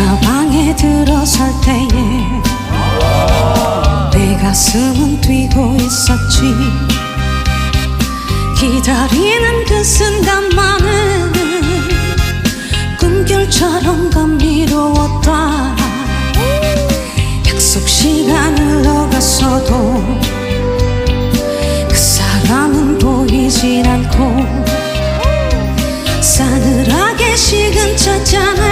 다방에 들어설 때에 내 가슴은 뛰고 있었지. 기다리는 그 순간만은 꿈결처럼 감미로웠다. 약속 시간 흘러갔어도 그 사람은 보이질 않고 싸늘하게 식은 찻잔에